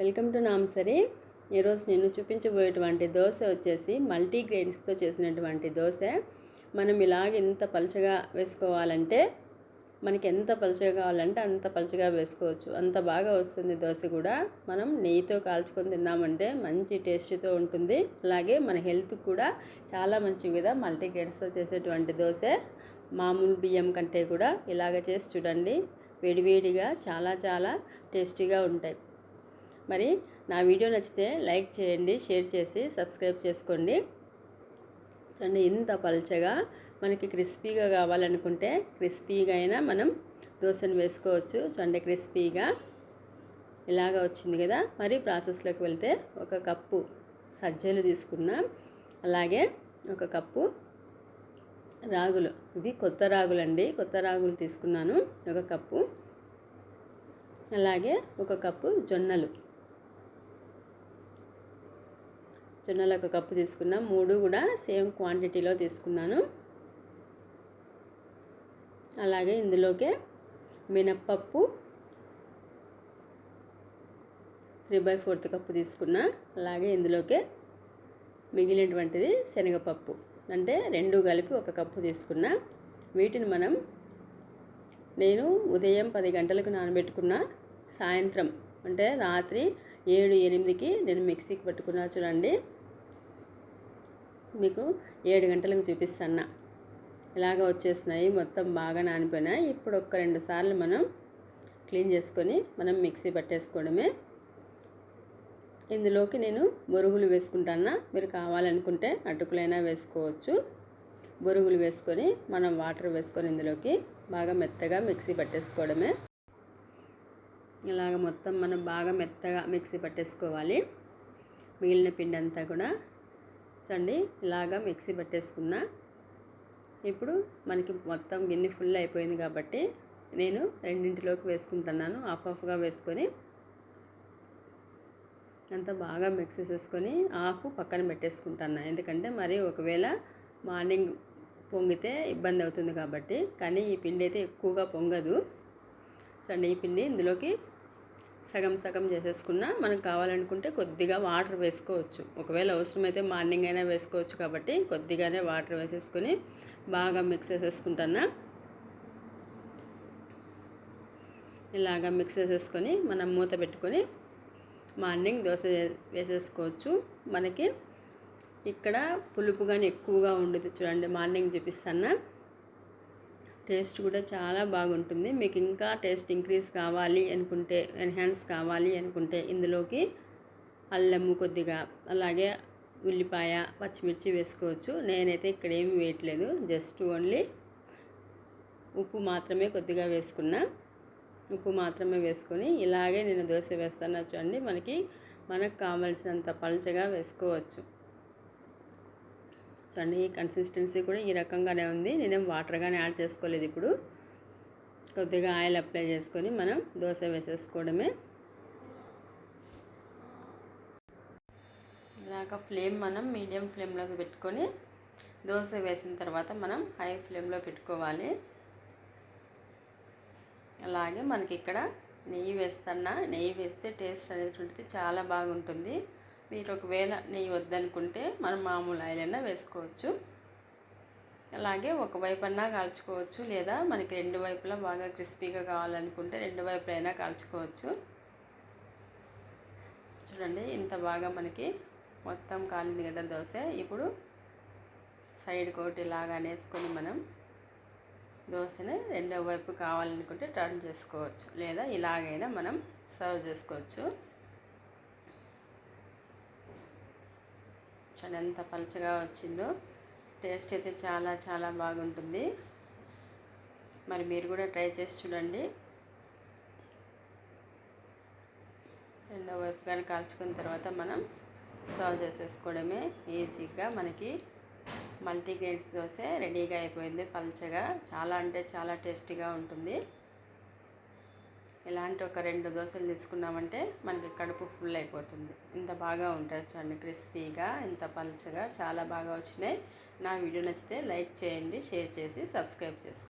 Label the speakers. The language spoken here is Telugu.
Speaker 1: Welcome to నామ్సరీ. ఈరోజు నేను చూపించబోయేటువంటి దోశ వచ్చేసి మల్టీగ్రెయిన్స్తో చేసినటువంటి దోశ. మనం ఇలాగ ఎంత పలుచగా వేసుకోవాలంటే మనకి ఎంత పలచగా కావాలంటే అంత పలుచగా వేసుకోవచ్చు. అంత బాగా వస్తుంది దోశ కూడా. మనం నెయ్యితో కాల్చుకొని తిన్నామంటే మంచి టేస్ట్తో ఉంటుంది. అలాగే మన హెల్త్ కూడా చాలా మంచి కదా మల్టీగ్రెయిన్స్తో చేసేటువంటి దోశ. మామూలు బియ్యం కంటే కూడా ఇలాగ చేసి చూడండి. వేడివేడిగా చాలా చాలా టేస్టీగా ఉంటాయి. మరి నా వీడియో నచ్చితే లైక్ చేయండి షేర్ చేసి సబ్స్క్రైబ్ చేసుకోండి. చూడండి ఇంత పల్చగా మనకి క్రిస్పీగా కావాలనుకుంటే క్రిస్పీగా అయినా మనం దోశను వేసుకోవచ్చు. చూడండి క్రిస్పీగా ఇలాగ వచ్చింది కదా. మరి ప్రాసెస్లోకి వెళ్తే ఒక కప్పు సజ్జలు తీసుకున్నాం అలాగే ఒక కప్పు రాగులు. ఇవి కొత్త రాగులు అండి కొత్త రాగులు తీసుకున్నాను. ఒక కప్పు. అలాగే ఒక కప్పు జొన్నలు. జొన్నలు ఒక కప్పు తీసుకున్నా మూడు కూడా సేమ్ క్వాంటిటీలో తీసుకున్నాను. అలాగే ఇందులోకే మినప్పప్పు త్రీ బై ఫోర్త్ కప్పు తీసుకున్నా అలాగే ఇందులోకే మిగిలినటువంటిది శనగపప్పు. అంటే రెండు కలిపి ఒక కప్పు తీసుకున్నా వీటిని మనం నేను ఉదయం పది గంటలకు నానబెట్టుకున్న సాయంత్రం అంటే రాత్రి ఏడు ఎనిమిదికి నేను మిక్సీకి పట్టుకున్నా చూడండి. మీకు ఏడు గంటలకు చూపిస్తాను ఇలాగ వచ్చేసినాయి మొత్తం బాగా నానిపోయినాయి. ఇప్పుడు ఒక్క రెండు సార్లు మనం క్లీన్ చేసుకొని మనం మిక్సీ పట్టేసుకోవడమే. ఇందులోకి నేను బొరుగులు వేసుకుంటానా మీరు కావాలనుకుంటే అటుకులైనా వేసుకోవచ్చు. బొరుగులు వేసుకొని మనం వాటర్ వేసుకొని ఇందులోకి బాగా మెత్తగా మిక్సీ పట్టేసుకోవడమే. ఇలాగ మొత్తం మనం బాగా మెత్తగా మిక్సీ పట్టేసుకోవాలి. మిగిలిన పిండి అంతా కూడా. చూడండి ఇలాగా మిక్సీ పట్టేసుకున్నా. ఇప్పుడు మనకి మొత్తం గిన్నె ఫుల్ అయిపోయింది కాబట్టి నేను రెండింటిలోకి వేసుకుంటున్నాను. హాఫ్ హాఫ్గా వేసుకొని అంతా బాగా మిక్స్ చేసుకొని ఆఫ్ పక్కన పెట్టేసుకుంటాను ఎందుకంటే మరి ఒకవేళ మార్నింగ్ పొంగితే ఇబ్బంది అవుతుంది కాబట్టి. కానీ ఈ పిండి అయితే ఎక్కువగా పొంగదు. చూడండి పిండి ఇందులోకి సగం సగం చేసేసుకున్న మనకు కావాలనుకుంటే కొద్దిగా వాటర్ వేసుకోవచ్చు. ఒకవేళ అవసరమైతే మార్నింగ్ అయినా వేసుకోవచ్చు కాబట్టి కొద్దిగానే వాటర్ వేసేసుకొని బాగా మిక్స్ చేసేసుకుంటున్నా. ఇలాగా మిక్స్ చేసేసుకొని మనం మూత పెట్టుకొని మార్నింగ్ దోశ వేసేసుకోవచ్చు. మనకి ఇక్కడ పులుపు కానీ ఎక్కువగా ఉండదు. చూడండి మార్నింగ్ చూపిస్తాను టేస్ట్ కూడా చాలా బాగుంటుంది. మీకు ఇంకా టేస్ట్ ఇంక్రీజ్ కావాలి అనుకుంటే ఎన్హాన్స్ కావాలి అనుకుంటే ఇందులోకి అల్లము కొద్దిగా అలాగే ఉల్లిపాయ పచ్చిమిర్చి వేసుకోవచ్చు. నేనైతే ఇక్కడ ఏమి వేయట్లేదు. జస్ట్ ఓన్లీ ఉప్పు మాత్రమే కొద్దిగా వేసుకున్నా. ఉప్పు మాత్రమే వేసుకొని ఇలాగే నేను దోశ వేస్తాను. చూడండి మనకి మనకు కావలసినంత పలుచగా వేసుకోవచ్చు. చూడండి కన్సిస్టెన్సీ కూడా ఈ రకంగానే ఉంది. నేనేం వాటర్గానే యాడ్ చేసుకోలేదు ఇప్పుడు. కొద్దిగా ఆయిల్ అప్లై చేసుకొని మనం దోశ వేసేసుకోవడమే. ఇలాగ ఫ్లేమ్ మనం మీడియం ఫ్లేమ్లోకి పెట్టుకొని దోశ వేసిన తర్వాత మనం హై ఫ్లేమ్లో పెట్టుకోవాలి. అలాగే మనకి ఇక్కడ నెయ్యి వేస్తున్నా నెయ్యి వేస్తే టేస్ట్ అనేటువంటిది చాలా బాగుంటుంది. మీరు ఒకవేళ నెయ్యి వద్దనుకుంటే మనం మామూలు ఆయిల్ అయినా వేసుకోవచ్చు. అలాగే ఒకవైపు అన్నా కాల్చుకోవచ్చు లేదా మనకి రెండు వైపులా బాగా క్రిస్పీగా కావాలనుకుంటే రెండు వైపులైనా కాల్చుకోవచ్చు. చూడండి ఇంత బాగా మనకి మొత్తం కాలింది కదా దోశ. ఇప్పుడు సైడ్ కోటి లాగా అనేసుకొని మనం దోశని రెండో వైపు కావాలనుకుంటే టర్న్ చేసుకోవచ్చు లేదా ఇలాగైనా మనం సర్వ్ చేసుకోవచ్చు. చూడండి ఎంత పలచగా వచ్చిందో. టేస్ట్ అయితే చాలా చాలా బాగుంటుంది. మరి మీరు కూడా ట్రై చేసి చూడండి. రెండో వైపు కానీ కాల్చుకున్న తర్వాత మనం సర్వ్ చేసేసుకోవడమే ఈజీగా. మనకి మల్టీగ్రెయిన్స్ దోశ రెడీగా అయిపోయింది పల్చగా. చాలా అంటే చాలా టేస్టీగా ఉంటుంది. ఇలాంటి ఒక రెండు దోశలు తీసుకున్నామంటే మనకి కడుపు ఫుల్ అయిపోతుంది. ఇంత బాగా ఉంటుంది చూడండి క్రిస్పీగా ఇంత పలుచగా చాలా బాగా వచ్చినాయి. నా వీడియో నచ్చితే లైక్ చేయండి షేర్ చేసి సబ్స్క్రైబ్ చేసుకోండి.